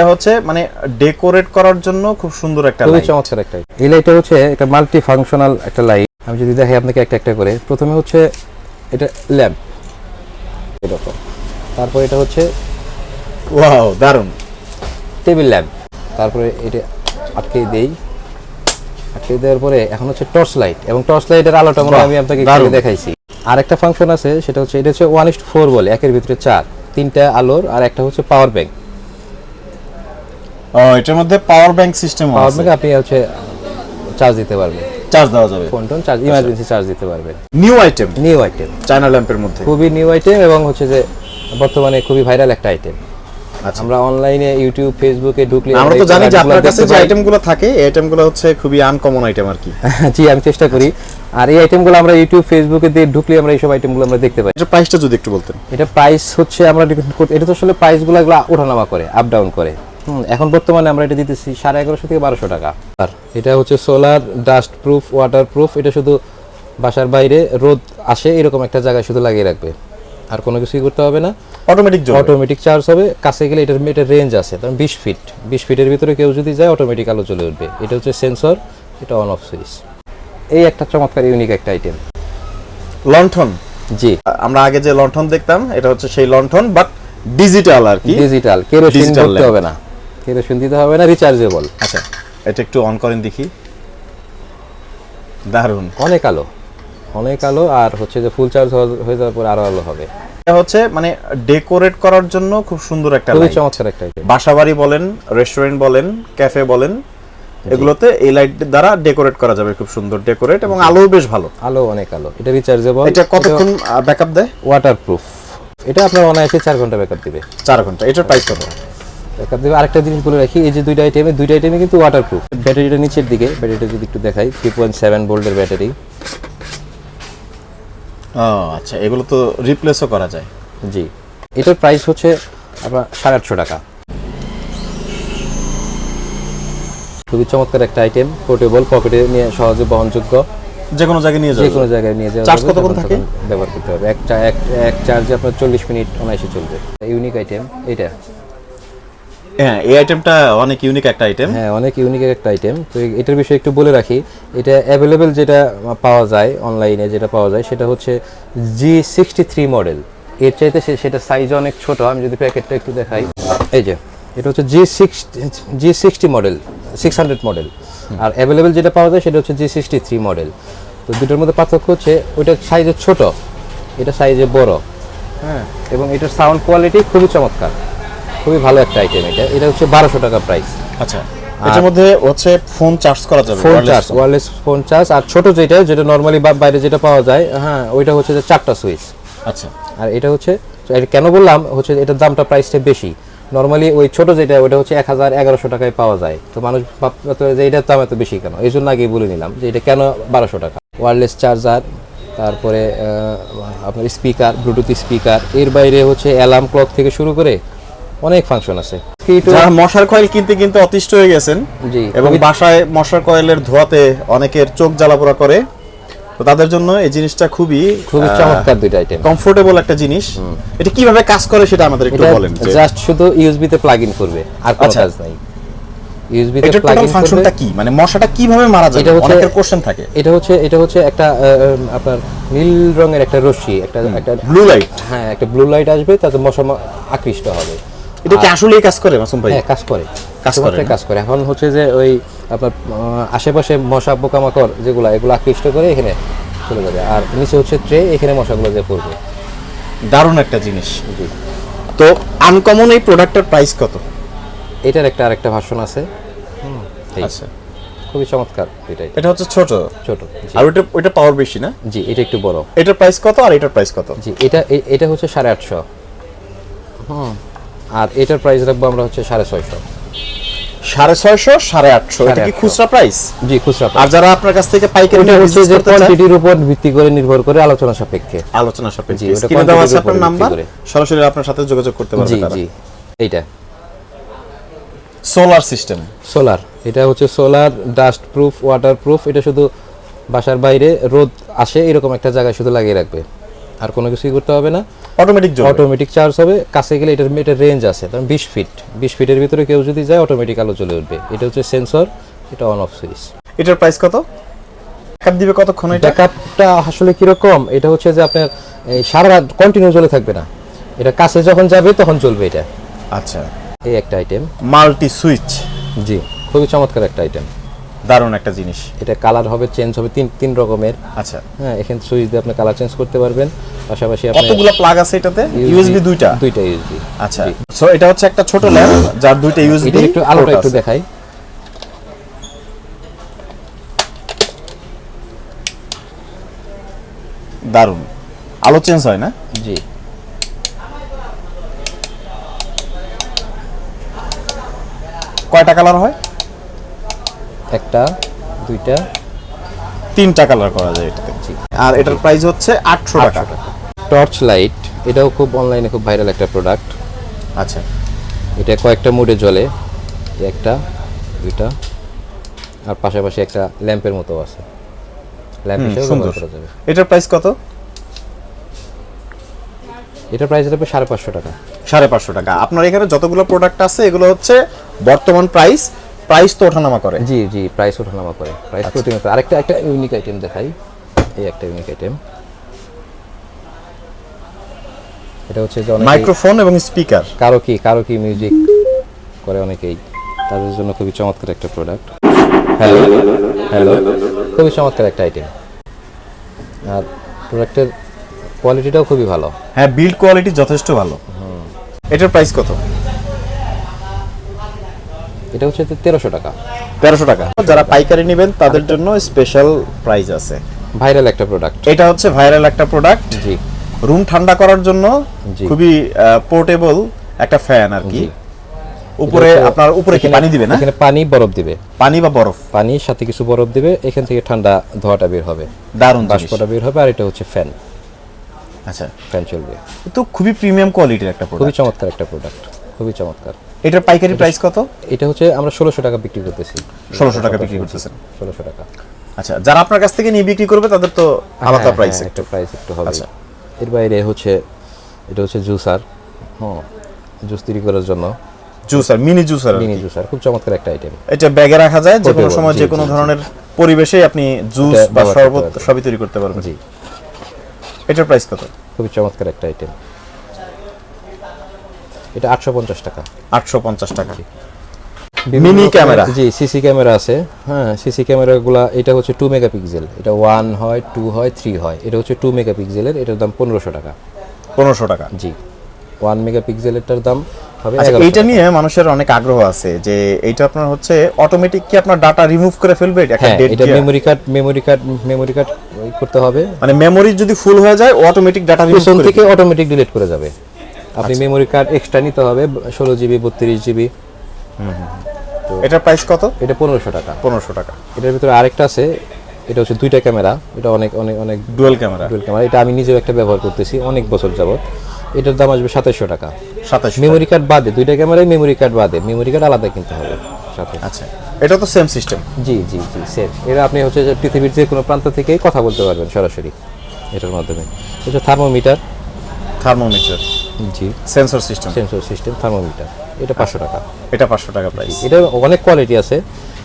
এটা হচ্ছে মানে ডেকোরেট করার জন্য খুব সুন্দর একটা light। চমৎকার একটা এই লাইটটা হচ্ছে একটা মাল্টি ফাংশনাল একটা লাইট আমি যদি দেখাই আপনাকে একটা একটা করে। প্রথমে হচ্ছে এটা ল্যাম্প এরকম। তারপর এটা হচ্ছে ওয়াও দারুণ টেবিল ল্যাম্প তারপরে এটা আটকে দেই। আটকে দেওয়ার পরে এখন হচ্ছে টর্চ লাইট এবং টর্চ লাইটের আলোটা মনে আমি আপনাকে দেখাইছি আর একটা ফাংশন আছে সেটা হচ্ছে এটা হচ্ছে ওয়ান ইস্ট ফোর বলে একের ভিতরে চার। তিনটা আলোর আর একটা হচ্ছে পাওয়ার ব্যাংক ও এটার মধ্যে power bank system power bank আপনি হচ্ছে চার্জ দিতে পারবেন। চার্জ দেওয়া যাবে। Phone tone charge emergency charge দিতে পারবেন। New item new item China ল্যাম্পের মধ্যে। খুবই নিউ আইটেম এবং হচ্ছে যে বর্তমানে খুবই ভাইরাল একটা আইটেম আচ্ছা। আমরা অনলাইনে ইউটিউব ফেসবুকে ঢুকলে আমরা তো জানি যে আপনার কাছে যে আইটেমগুলো থাকে এই আইটেমগুলো হচ্ছে খুবই আনকমন আইটেম আর কি। জি আমি চেষ্টা করি। আর এই আইটেমগুলো আমরা ইউটিউব ফেসবুকে দিয়ে ঢুকলে আমরা এইসব আইটেমগুলো আমরা দেখতে পাই। এটার প্রাইসটা যদি একটু বলতেন। এটা প্রাইস হচ্ছে আমরা এটা তো আসলে প্রাইসগুলো ওঠানামা করে আপ ডাউন করে। এখন বর্তমানে আমরা এটা দিতেছি সাড়ে এগারোশো থেকে বারোশো টাকা। আর এটা হচ্ছে solar dust proof water proof এটা শুধু বাসার বাইরে রোদ আসে এরকম একটা জায়গায় শুধু লাগিয়ে রাখবে। আর কোনো কিছুই করতে হবে না। অটোমেটিক অটোমেটিক চার্জ হবে কাছে গেলে এটার এটার রেঞ্জ আছে তখন বিশ ফিট বিশ ফিটের ভিতরে কেউ যদি যায় অটোমেটিক আলো চলে উঠবে। এটা হচ্ছে সেন্সর এটা অন অফ সুইচ এই একটা চমৎকার ইউনিক একটা আইটেম লন্ঠন জি। আমরা আগে যে লন্ঠন দেখতাম এটা হচ্ছে সেই লন্ঠন বাট ডিজিটাল আর কি। ডিজিটাল কেরোসিন করতে হবে না। কেরোসিন দিতে হবে না রিচার্জেবল আচ্ছা এটা একটু অন করেন দেখি। দারুণ অনেক আলো অনেক আলো আর হচ্ছে যে ফুল চার্জ হয়ে যাওয়ার পরে আরও আলো হবে। এটা হচ্ছে মানে ডেকোরেট করার জন্য খুব সুন্দর একটা খুবই। চমৎকার একটা বাসাবাড়ি বলেন রেস্টুরেন্ট বলেন ক্যাফে বলেন এগুলোতে এই লাইট দ্বারা ডেকোরেট করা যাবে খুব সুন্দর ডেকোরেট এবং আলো বেশ ভালো। আলো অনেক আলো এটা রিচার্জেবল এটা কতক্ষণ ব্যাকআপ দেয়? ওয়াটারপ্রুফ এটা আপনার অনায়াসে চার ঘণ্টা ব্যাকআপ দিবে। চার ঘণ্টা এটার প্রাইস কত? আরেকটা জিনিস বলে রাখি এই যে দুইটা আইটেমে দুইটা আইটেমে কিন্তু ওয়াটার প্রুফ ব্যাটারিটা নিচের দিকে ব্যাটারিটা যদি একটু দেখাই থ্রি পয়েন্ট সেভেন ভোল্টের ব্যাটারি ও আচ্ছা এগুলো তো রিপ্লেসও করা যায়। জি। এটার প্রাইস হচ্ছে আপনার সাড়ে আটশো টাকা। খুবই চমৎকার একটা আইটেম পোর্টেবল পকেটে নিয়ে সহজে বহনযোগ্য। যে কোনো জায়গায় নিয়ে যে যাবে। কোনো জায়গায় নিয়ে যাওয়া যাবে, কতক্ষণ থাকে? ব্যবহার করতে হবে। এক এক চার্জে আপনার চল্লিশ মিনিট অনায়াসে চলবে। ইউনিক আইটেম এটা। হ্যাঁ এই আইটেমটা অনেক ইউনিক একটা আইটেম হ্যাঁ অনেক ইউনিক একটা আইটেম তো এটার বিষয়ে একটু বলে রাখি এটা অ্যাভেলেবেল যেটা পাওয়া যায় অনলাইনে যেটা পাওয়া যায় সেটা হচ্ছে জি সিক্সটি থ্রি মডেল এর চাইতে সেটা সাইজ অনেক ছোট আমি যদি প্যাকেটটা একটু দেখাই। এই যে এটা হচ্ছে G six G sixty model six hundred model আর অ্যাভেলেবেল যেটা পাওয়া যায় সেটা হচ্ছে জি সিক্সটি থ্রি মডেল তো দুটোর মধ্যে পার্থক্য হচ্ছে ওইটা সাইজে ছোট এটা সাইজে বড়। হ্যাঁ। এবং এটার সাউন্ড কোয়ালিটি খুবই চমৎকার। খুবই ভালো একটা আইটেম এটা। এটা হচ্ছে বারোশো টাকা প্রাইস আচ্ছা এটার মধ্যে হচ্ছে ফোন চার্জ করা যাবে phone charge wireless phone charge আর ছোট যেটা যেটা নর্মালি বাইরে যেটা পাওয়া যায় হ্যাঁ ওইটা হচ্ছে যে চারটা সুইচ আচ্ছা। আর এটা হচ্ছে এটা কেন বললাম? হচ্ছে এটার দামটা প্রাইসটা বেশি। নর্মালি ওই ছোট যেটা ওটা হচ্ছে এক হাজার এগারোশো টাকায় পাওয়া যায়। তো মানুষ ভাবতে যে এটার দাম এত বেশি কেন? এই জন্য আগেই বলে নিলাম যে এটা কেন বারোশো টাকা? ওয়্যারলেস চার্জার তারপরে আপনার স্পিকার ব্লুটুথ স্পিকার এর বাইরে হচ্ছে অ্যালার্ম ক্লক থেকে শুরু করে অনেক ফাংশন আছে। যারা মশার কয়েল কিনতে কিনতে অতিষ্ঠ হয়ে গেছেন জি। এবং বাসায় মশার কয়েলের ধোয়াতে অনেকের চোখ জ্বালাপোড়া করে। তো তাদের জন্য এই জিনিসটা খুবই খুবই চমৎকার দুইটা আইটেম কমফোর্টেবল একটা জিনিস। এটা কীভাবে কাজ করে সেটা আমাদের একটু বলেন জাস্ট শুধু ইউএসবি তে প্লাগ ইন করবে আর কোনো আচ্ছা। কাজ নাই। ইউএসবি তে প্লাগ ইন ফাংশনটা কি? মানে মশাটা কীভাবে মারা যায় এটা হচ্ছে- অনেকের কোশ্চেন থাকে। এটা হচ্ছে এটা হচ্ছে একটা আপনার নীল রঙের একটা রশ্মি একটা একটা ব্লু লাইট হ্যাঁ একটা ব্লু লাইট আসবে তাতে মশা আকৃষ্ট হবে। এটা কি আসলেই কাজ করে মাসুম ভাই? হ্যাঁ কাজ করে। কাজ করে কাজ করে। এখন হচ্ছে যে ওই আপনার আশেপাশে মশা পোকামাকড় যেগুলো এগুলো আকৃষ্ট করে এখানে চলে যাবে। আর নিচে হচ্ছে ট্রে এখানে মশাগুলো যে পড়বে। দারুণ একটা জিনিস। তো আনকমন এই প্রোডাক্টের প্রাইস কত? এটার একটা আরেকটা ভার্সন আছে। আচ্ছা। খুবই চমৎকার এটাই এটা হচ্ছে ছোট? ছোট আর ওইটা ওইটা পাওয়ার বেশি না? জি এটা একটু বড়। এটার প্রাইস কত আর এটার প্রাইস কত? জি এটা এটা হচ্ছে সাড়ে আটশো। হুম। আর এটার প্রাইস রাখব আমরা হচ্ছে সাড়ে ছয়শো। সাড়ে ছয়শো সাড়ে আটশো? এটা কি খুচরা প্রাইস জি খুচরা আর যারা আপনার কাছ থেকে পাইকারি হচ্ছে যে কোয়ান্টিটির উপর ভিত্তি করে নির্ভর করে আলোচনা সাপেক্ষে। আলোচনা সাপেক্ষে। জি, স্ক্রিনে দেওয়া আছে আপনার নাম্বার। সরাসরি আপনার সাথে যোগাযোগ করতে পারবে তারা। জি এইটা। সোলার সিস্টেম সোলার এটা হচ্ছে solar dust proof water proof এটা শুধু বাসার বাইরে রোদ আসে এরকম একটা জায়গায় শুধু লাগিয়ে রাখবে। আর কোনো কিছুই করতে হবে না। অটোমেটিক জ্বলবে। অটোমেটিক চার্জ হবে কাছে গেলে এটার এটার রেঞ্জ আছে কারণ বিশ ফিট বিশ ফিটের ভিতরে কেউ যদি যায় অটোমেটিক আলো জ্বলে উঠবে। এটা হচ্ছে সেন্সর এটা অন অফ সুইচ এটার প্রাইস কত? ব্যাকআপ দিবে কতক্ষণ এটা? ব্যাকআপটা আসলে কীরকম? এটা হচ্ছে যে আপনার এই সারা রাত কন্টিনিউ জ্বলে থাকবে না। এটা কাছে যখন যাবে তখন চলবে এটা। আচ্ছা। এই একটা আইটেম মাল্টি সুইচ। জি খুবই চমৎকার একটা আইটেম দারুণ একটা জিনিস। এটা কালার হবে চেঞ্জ হবে তিন তিন রকমের। আচ্ছা। হ্যাঁ এখানে সুইচ দিয়ে আপনি কালার চেঞ্জ করতে পারবেন। পাশাপাশি আপনি কতগুলো প্লাগ আছে এটাতে? ইউএসবি দুইটা? দুইটা ইউএসবি আচ্ছা। সো এটা হচ্ছে একটা ছোট ল্যাম্প যার দুইটা ইউএসবি এটা একটু আলোটা একটু দেখাই। দারুণ। আলো চেঞ্জ হয় না? জি। কয়টা কালার হয়? একটা দুইটা। তিনটা কালার করা যায় এটাতে। আর এটার প্রাইস হচ্ছে আটশো টাকা। টর্চ লাইট এটাও খুব অনলাইনে খুব ভাইরাল একটা প্রোডাক্ট আচ্ছা। এটা কয়েকটা মোডে জ্বলে। একটা দুইটা। আর পাশাপাশি একটা ল্যাম্পের মতো আছে। ল্যাম্প হুম, হিসেবে সুন্দর। ব্যবহার করা যাবে। এটার প্রাইস কত? এটার প্রাইস হবে সাড়ে পাঁচশো টাকা। সাড়ে পাঁচশো টাকা। আপনার এখানে যতগুলো প্রোডাক্ট আছে এগুলো হচ্ছে বর্তমান প্রাইস প্রাইস তো ওঠানামা করে। জি জি প্রাইস ওঠানামা করে। প্রাইস আচ্ছা। প্রতিনিয়ত। আরেকটা একটা ইউনিক আইটেম দেখাই। এই একটা ইউনিক আইটেম এটা হচ্ছে যে মাইক্রোফোন এবং স্পিকার কারও কি কারও কি মিউজিক করে অনেকেই। তাদের জন্য খুবই চমৎকার একটা প্রোডাক্ট হ্যালো হ্যালো খুবই চমৎকার একটা আইটেম আর প্রোডাক্টের কোয়ালিটিটাও খুবই ভালো। হ্যাঁ বিল্ড কোয়ালিটি যথেষ্ট ভালো। এটার প্রাইস কত? এটা হচ্ছে তেরোশো টাকা। তেরোশো টাকা। যারা পাইকারি নেবেন তাদের জন্য স্পেশাল প্রাইস আছে। ভাইরাল একটা প্রোডাক্ট এটা হচ্ছে ভাইরাল একটা প্রোডাক্ট জি। রুম ঠান্ডা করার জন্য খুবই পোর্টেবল একটা ফ্যান আর কি। উপরে আপনার উপরে কি পানি দিবে না? এখানে পানি বরফ দিবে। পানি বা বরফ? পানির সাথে কিছু বরফ দিবে। এখান থেকে ঠান্ডা ধোয়াটা বের হবে। দারুণ। বাষ্পটা বের হবে আর এটা হচ্ছে ফ্যান আচ্ছা। ফ্যান চলবে। তো খুবই প্রিমিয়াম কোয়ালিটির একটা প্রোডাক্ট খুবই চমৎকার একটা প্রোডাক্ট খুবই চমৎকার। এটার পাইকারি প্রাইস কত? এটা হচ্ছে আমরা ষোলোশো টাকা বিক্রি করতেছি। ষোলোশো টাকা বিক্রি করতেছেন। ষোলোশো টাকা। আচ্ছা যারা আপনার কাছ থেকে নিয়ে বিক্রি করবে তাদের তো আলাদা হ্যাঁ, প্রাইস হ্যাঁ, একটা। প্রাইস একটু হবে। আচ্ছা। এর বাইরে হচ্ছে এটা হচ্ছে জুসার। হ্যাঁ জুস তৈরি করার জন্য। Juicer mini juicer mini juicer খুব চমৎকার একটা আইটেম এটা ব্যাগে রাখা যায় যে কোনো সময় যে কোনো। ধরনের পরিবেশে আপনি জুস বা শরবত সবই তৈরি করতে পারবেন। জি। এটার প্রাইস কত? খুবই চমৎকার একটা আইটেম এটা আটশো পঞ্চাশ টাকা। আটশো পঞ্চাশ টাকা। মিনি ক্যামেরা জি সিসি ক্যামেরা আছে। হ্যাঁ সিসি ক্যামেরাগুলা এটা হচ্ছে টু মেগাপিক্সেল এটা ওয়ান হয় টু হয় থ্রি হয়। এটা হচ্ছে টু মেগাপিক্সেলের এটার দাম পনেরোশো টাকা। পনেরোশো টাকা। জি। ওয়ান মেগাপিক্সেলেরটার দাম হবে আচ্ছা এইটা নিয়ে মানুষের অনেক আগ্রহ আছে যে এইটা আপনার হচ্ছে অটোমেটিক কি আপনার ডাটা রিমুভ করে ফেলবে? হ্যাঁ এটা memory card memory card memory card করতে হবে। মানে মেমোরি যদি ফুল হয়ে যায় অটোমেটিক ডাটা রিমুভ থেকে অটোমেটিক ডিলিট করে যাবে। আপনি। মেমোরি কার্ড এক্সট্রা নিতে হবে ষোলো জিবি বত্রিশ জিবি এটার প্রাইস কত? এটা পনেরোশো টাকা। পনেরোশো টাকা। এটার ভিতরে আরেকটা আছে এটা হচ্ছে দুইটা ক্যামেরা এটা অনেক অনেক অনেক ডুয়েল ক্যামেরা। Dual camera. এটা আমি নিজেও একটা ব্যবহার করতেছি অনেক বছর যাবত এটার দাম আসবে সাতাশশো টাকা। সাতাশ মেমোরি কার্ড বাদে দুইটা ক্যামেরায় মেমোরি কার্ড বাদে। মেমোরি কার্ড আলাদা কিনতে হবে সাথে। আচ্ছা এটা তো সেম সিস্টেম জি জি জি সেম এটা আপনি হচ্ছে যে পৃথিবীর যে কোনো প্রান্ত থেকেই কথা বলতে পারবেন সরাসরি এটার মাধ্যমে। এটা থার্মোমিটার থার্মোমিটার জি। Sensor system sensor system thermometer এটা পাঁচশো টাকা। এটা পাঁচশো টাকা প্রাইস এটা অনেক কোয়ালিটি আছে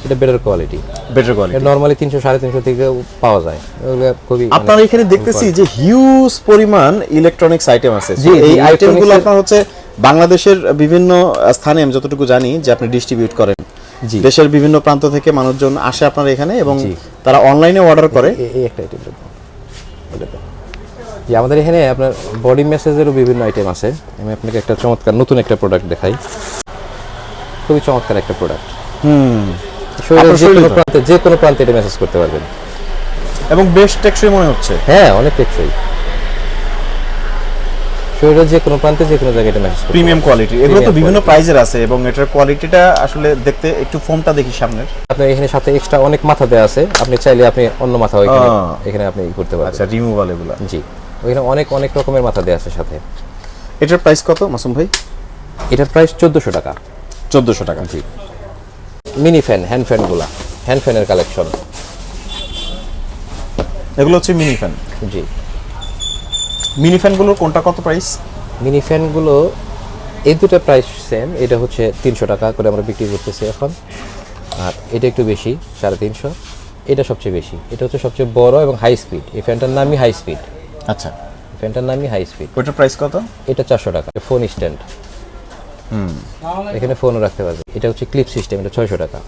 এটা বেটার কোয়ালিটি বেটার কোয়ালিটি এটা নর্মালি তিনশো সাড়ে তিনশো থেকে পাওয়া যায়। খুবই মানে আপনার এখানে দেখতেছি যে হিউজ পরিমাণ ইলেকট্রনিক্স আইটেম আছে। জি, এই আইটেমগুলো আপনার হচ্ছে বাংলাদেশের বিভিন্ন স্থানে আমি যতটুকু জানি যে আপনি ডিস্ট্রিবিউট করেন। জি। দেশের বিভিন্ন প্রান্ত থেকে মানুষজন আসে আপনার এখানে এবং তারা অনলাইনে অর্ডার করে। এই একটা আইটেম জি আমাদের এখানে আপনার বডি মেসেজেরও বিভিন্ন আইটেম আছে। আমি আপনাকে একটা চমৎকার নতুন একটা প্রোডাক্ট দেখাই। খুবই চমৎকার একটা প্রোডাক্ট হুম। শরীরের যে কোনো প্রান্তে যে কোনো প্রান্তে এটা মেসেজ করতে পারবেন। এবং বেশ টেকসই মনে হচ্ছে? হ্যাঁ অনেক টেকসই। শরীরের যে কোনো প্রান্তে যে কোনো জায়গায় এটা মেসেজ প্রিমিয়াম কোয়ালিটি এগুলো তো বিভিন্ন প্রাইজের আছে এবং এটার কোয়ালিটিটা আসলে দেখতে একটু ফোমটা দেখি সামনের। আপনার এখানে সাথে এক্সট্রা অনেক মাথা দেওয়া আছে। আপনি চাইলে আপনি অন্য মাথা এখানে এখানে আপনি করতে পারবেন। আচ্ছা রিমুভাল এগুলো। জি। ওইখানে অনেক অনেক রকমের মাথা দেওয়া আছে সাথে। এটার প্রাইস কত মাসুম ভাই? এটার প্রাইস চোদ্দোশো টাকা। চোদ্দোশো টাকা জি। মিনি ফ্যান হ্যান্ড ফ্যানগুলা হ্যান্ড ফ্যানের কালেকশন এগুলো হচ্ছে মিনি ফ্যান জি। মিনি ফ্যানগুলোর কোনটা কত প্রাইস মিনি ফ্যানগুলো এই দুটো প্রাইস সেম এটা হচ্ছে তিনশো টাকা করে আমরা বিক্রি করতেছি এখন। আর এটা একটু বেশি সাড়ে তিনশো। এটা সবচেয়ে বেশি। এটা হচ্ছে সবচেয়ে বড় এবং হাই স্পিড এই ফ্যানটার নামই হাই স্পিড আচ্ছা ফ্যানটার নামই হাই স্পিড ওইটার প্রাইস কত? এটা চারশো টাকা ফোন স্ট্যান্ড হুম। এখানে ফোনও রাখতে পারবে। এটা হচ্ছে ক্লিপ সিস্টেম এটা ছয়শো টাকা।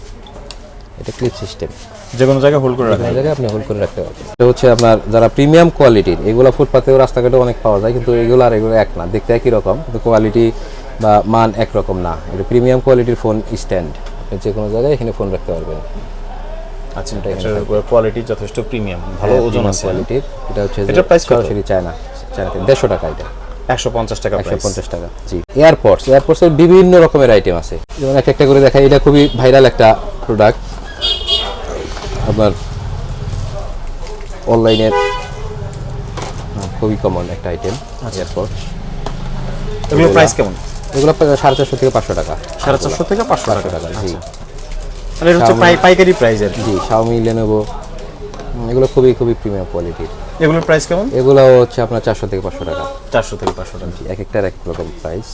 এটা ক্লিপ সিস্টেম যে কোনো জায়গায় হোল্ড করে রাখেন জায়গায় আপনি হোল্ড করে রাখতে পারবেন। এটা হচ্ছে আপনার যারা প্রিমিয়াম কোয়ালিটির এগুলো ফুটপাতেও রাস্তাঘাটে অনেক পাওয়া যায় কিন্তু এগুলো আর এগুলো এক না। দেখতে একই রকম কিন্তু কোয়ালিটি বা মান একরকম না। এটা প্রিমিয়াম কোয়ালিটির ফোন স্ট্যান্ড যে কোনো জায়গায় এখানে ফোন রাখতে পারবেন। আচ্ছা এটার কোয়ালিটি যথেষ্ট প্রিমিয়াম ভালো ওজন আছে। কোয়ালিটির এটা হচ্ছে price কত? সরাসরি চায়না চায়না থেকে দেড়শো টাকা এটা। একশো পঞ্চাশ টাকা একশো প্রাইস পঞ্চাশ টাকা জি। এয়ারপডস এয়ারপডসের বিভিন্ন রকমের আইটেম আছে। যেমন একটা একটা করে দেখাই এটা খুবই ভাইরাল একটা প্রোডাক্ট আপনার অনলাইনের খুবই কমন একটা আইটেম এয়ারপডস এগুলো প্রাইস কেমন? এগুলো সাড়ে চারশো থেকে পাঁচশো টাকা। সাড়ে চারশো থেকে পাঁচশো টাকা। টাকা জি। মানে হচ্ছে পাই- পাইকারি প্রাইস আর জি শাওমি লেনোভো এগুলো খুবই খুবই প্রিমিয়াম কোয়ালিটির এগুলোর প্রাইস কেমন? এগুলো হচ্ছে আপনার চারশো থেকে পাঁচশো টাকা। চারশো থেকে পাঁচশো টাকা। জি এক একটার এক রকম প্রাইস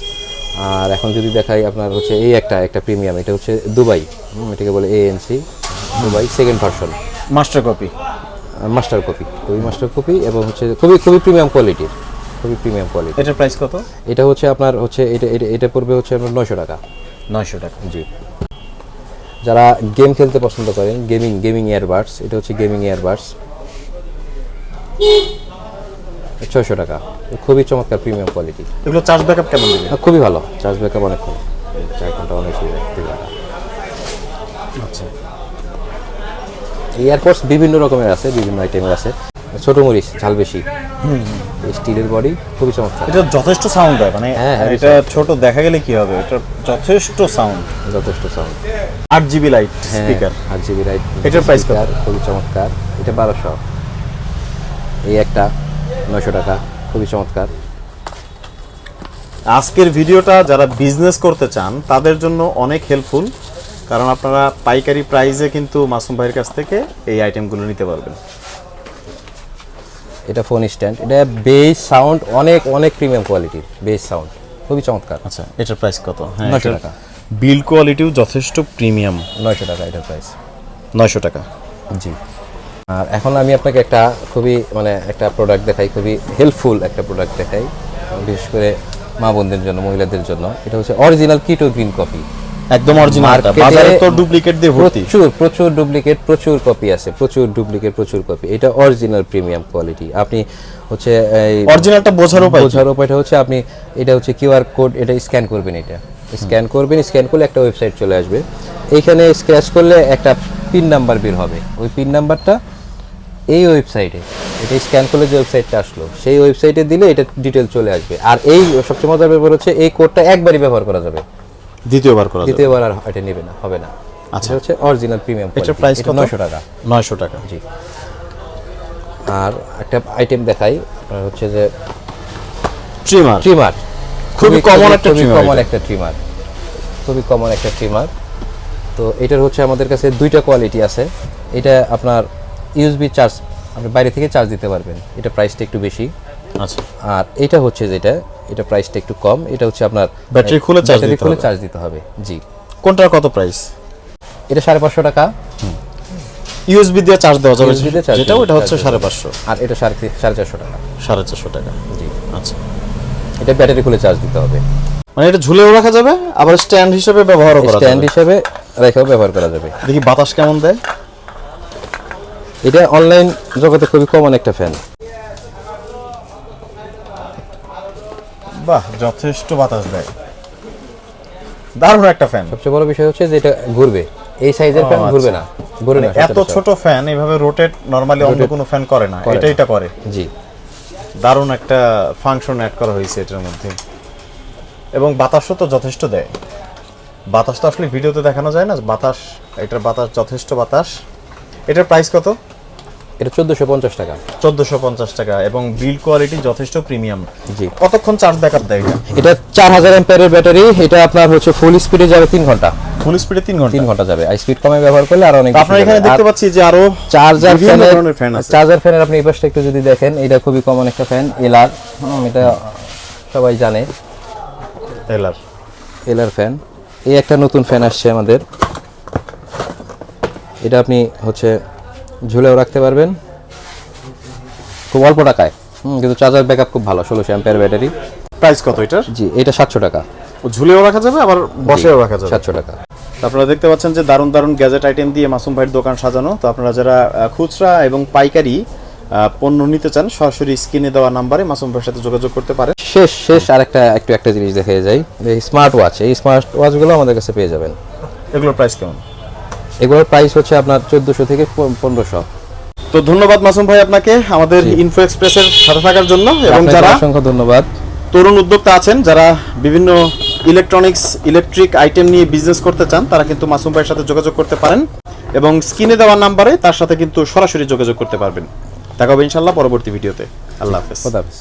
আর এখন যদি দেখাই আপনার হচ্ছে এই একটা একটা প্রিমিয়াম এটা হচ্ছে দুবাই। এটাকে বলে ANC Dubai second version master copy master copy খুবই মাস্টার কপি এবং হচ্ছে খুবই খুবই প্রিমিয়াম কোয়ালিটির খুবই প্রিমিয়াম কোয়ালিটি এটার প্রাইস কত? এটা হচ্ছে আপনার হচ্ছে এটা এটা এটা পড়বে হচ্ছে আপনার নয়শো টাকা। নয়শো টাকা। জি। যারা গেম খেলতে পছন্দ করেন গেমিং গেমিং এয়ারবাডস এটা হচ্ছে গেমিং এয়ারবাডস ছয়শো টাকা। খুবই চমৎকার প্রিমিয়াম কোয়ালিটি এগুলো চার্জ ব্যাকআপ কেমন দিবে? খুবই ভালো। চার্জ ব্যাকআপ অনেক ভালো। চার ঘণ্টা অনেক আচ্ছা। এয়ারপোর্টস বিভিন্ন রকমের আছে বিভিন্ন আইটেমের আছে। ছোট মরিচ ঝাল বেশি। স্টিলের বডি খুবই চমৎকার। এটা যথেষ্ট সাউন্ড হয় মানে হ্যাঁ, হ্যাঁ, এটা ছোট দেখা গেলে কি হবে? এটা যথেষ্ট সাউন্ড যথেষ্ট সাউন্ড আট জিবি লাইট স্পিকার আট জিবি রাইট এটার price কত? খুবই চমৎকার। এটা বারোশো। এই একটা নয়শো টাকা। খুবই চমৎকার। আজকের ভিডিওটা যারা বিজনেস করতে চান তাদের জন্য অনেক হেল্পফুল কারণ আপনারা পাইকারি প্রাইসে কিন্তু মাসুম ভাইয়ের কাছ থেকে এই আইটেমগুলো নিতে পারবেন। এটা ফোন স্ট্যান্ড এটা বেস সাউন্ড অনেক অনেক প্রিমিয়াম কোয়ালিটির বেস সাউন্ড খুবই চমৎকার। আচ্ছা এটার প্রাইস কত? হ্যাঁ 900 এটার টাকা। বিল্ড কোয়ালিটিও যথেষ্ট প্রিমিয়াম নয়শো টাকা এটার প্রাইস নয়শো টাকা। জি। আর এখন আমি আপনাকে একটা খুবই মানে একটা প্রোডাক্ট দেখাই খুবই হেল্পফুল একটা প্রোডাক্ট দেখাই বিশেষ করে মা বোনদের জন্য মহিলাদের জন্য। এটা হচ্ছে অরিজিনাল কিটো গ্রিন কফি একদম অরিজিনাল বাজারে তো ডুপ্লিকেট দিয়ে ভর্তি। প্রচুর প্রচুর ডুপ্লিকেট প্রচুর কপি আছে প্রচুর ডুপ্লিকেট প্রচুর কপি এটা অরিজিনাল প্রিমিয়াম কোয়ালিটি আপনি হচ্ছে এই অরিজিনালটা বোঝার উপায় বোঝার উপায়টা হচ্ছে আপনি এটা হচ্ছে কিউআর কোড এটা স্ক্যান করবেন এটা। স্ক্যান করবেন স্ক্যান করলে একটা ওয়েবসাইট চলে আসবে। এইখানে স্ক্র্যাচ করলে একটা পিন নাম্বার বের হবে। ওই পিন নাম্বারটা এই ওয়েবসাইটে এটা স্ক্যান করলে যে ওয়েবসাইটটা আসলো সেই ওয়েবসাইটে দিলে এটা ডিটেল চলে আসবে। আর এই সবচেয়ে মজার ব্যাপার হচ্ছে এই কোডটা একবারই ব্যবহার করা যাবে। দ্বিতীয়বার করা দ্বিতীয়বার আর এটা নেবে না হবে না। আচ্ছা। হচ্ছে অরিজিনাল প্রিমিয়াম এটার প্রাইস কত? নয়শো টাকা। নয়শো টাকা। জি। আর একটা আইটেম দেখাই আপনার হচ্ছে যে ট্রিমার ট্রিমার খুবই common একটা trimmer কমন একটা ট্রিমার খুবই কমন একটা ট্রিমার তো এটার হচ্ছে আমাদের কাছে দুইটা কোয়ালিটি আছে। এটা আপনার ইউএসবি চার্জ আপনি বাইরে থেকে চার্জ দিতে পারবেন। এটা প্রাইসটা একটু বেশি। আচ্ছা। আর এটা হচ্ছে যেটা এটা প্রাইসটা একটু কম এটা হচ্ছে আপনার ব্যাটারি খুলে ব্যাটারি দিতে খুলে চার্জ দিতে হবে জি। কোনটার কত প্রাইস এটা সাড়ে পাঁচশো টাকা। ইউএসবি দিয়ে চার্জ দেওয়া যাবে। USB দিয়ে charge যেটা ওটা হচ্ছে সাড়ে পাঁচশো। আর এটা সাড়ে সাড়ে চারশো টাকা। সাড়ে চারশো টাকা। জি। আচ্ছা। এটা ব্যাটারি খুলে চার্জ দিতে হবে। মানে এটা ঝুলেও রাখা যাবে আবার স্ট্যান্ড হিসেবে ব্যবহারও করা স্ট্যান্ড হিসেবে রেখেও ব্যবহার করা যাবে। দেখি বাতাস কেমন দেয়। এটা অনলাইন জগতে খুবই কমন একটা ফ্যান বাহ যথেষ্ট বাতাস দেয়। দারুণ একটা ফ্যান সবচেয়ে বড় বিষয় হচ্ছে যে এটা ঘুরবে। এই সাইজের ফ্যান আচ্ছা। ঘুরবে না। ঘুরবে না মানে এত ছোট ফ্যান এইভাবে রোটেট নরমালি অন্য কোনো ফ্যান করে না। এটা এটা করে। জি। দারুণ একটা ফাংশন অ্যাড করা হয়েছে এটার মধ্যে। এবং বাতাসও তো যথেষ্ট দেয়। বাতাস তো আসলে ভিডিওতে দেখানো যায় না। বাতাস এটার বাতাস যথেষ্ট বাতাস। এটার প্রাইস কত? এটা চোদ্দোশো পঞ্চাশ টাকা। চোদ্দোশো পঞ্চাশ টাকা এবং বিল্ড কোয়ালিটি যথেষ্ট প্রিমিয়াম। জি। কতক্ষণ চার্জ ব্যাকআপ দেয় এটা? এটা চার হাজার এম্পায়ারের ব্যাটারি এটা আপনার হচ্ছে ফুল স্পিডে যাবে তিন ঘণ্টা। ফুল স্পিডে তিন ঘণ্টা? তিন ঘণ্টা যাবে। আর স্পিড কমে ব্যবহার করলে আর অনেক আপনারা এখানে দেখতে পাচ্ছি যে আরও চার্জার ফ্যানের ফ্যান আছে। চার্জার ফ্যানের আপনি এই পাশটা একটু যদি দেখেন এটা খুবই কমন একটা ফ্যান এলআর। এটা সবাই জানে। এলার এলআর ফ্যান এই একটা নতুন ফ্যান আসছে আমাদের। এটা আপনি হচ্ছে ঝুলেও রাখতে পারবেন। খুব অল্প টাকায়। হুম, কিন্তু চার্জার ব্যাকআপ খুব ভালো ষোলোশো অ্যাম্পিয়ার ব্যাটারি প্রাইস কত এটার? জি এটা সাতশো টাকা। ও ঝুলেও রাখা যাবে আবার বসেও রাখা যাবে। সাতশো টাকা। আপনারা দেখতে পাচ্ছেন যে দারুণ দারুণ গ্যাজেট আইটেম দিয়ে মাসুম ভাইয়ের দোকান সাজানো। তো আপনারা যারা খুচরা এবং পাইকারি পণ্য নিতে চান সরাসরি স্ক্রিনে দেওয়া নাম্বারে মাসুম ভাইয়ের সাথে যোগাযোগ করতে পারেন। শেষ শেষ আরেকটা একটু একটা জিনিস দেখে যাই। এই স্মার্ট ওয়াচ এই স্মার্ট ওয়াচগুলো আমাদের কাছে পেয়ে যাবেন। এগুলোর প্রাইস কেমন? এগুলোর প্রাইস হচ্ছে আপনার চোদ্দোশো থেকে পনেরোশো। তো ধন্যবাদ মাসুম ভাই আপনাকে আমাদের ইনফো এক্সপ্রেসের সাথে থাকার জন্য এবং যারা অসংখ্য ধন্যবাদ। তরুণ উদ্যোক্তা আছেন যারা বিভিন্ন ইলেকট্রনিক্স ইলেকট্রিক আইটেম নিয়ে বিজনেস করতে চান তারা কিন্তু মাসুম ভাইয়ের সাথে যোগাযোগ করতে পারেন এবং স্ক্রিনে দেওয়া নাম্বারে তার সাথে কিন্তু সরাসরি যোগাযোগ করতে পারবেন। দেখা হবে ইনশাল্লাহ পরবর্তী ভিডিওতে। আল্লাহ হাফেজ। হাফেজ।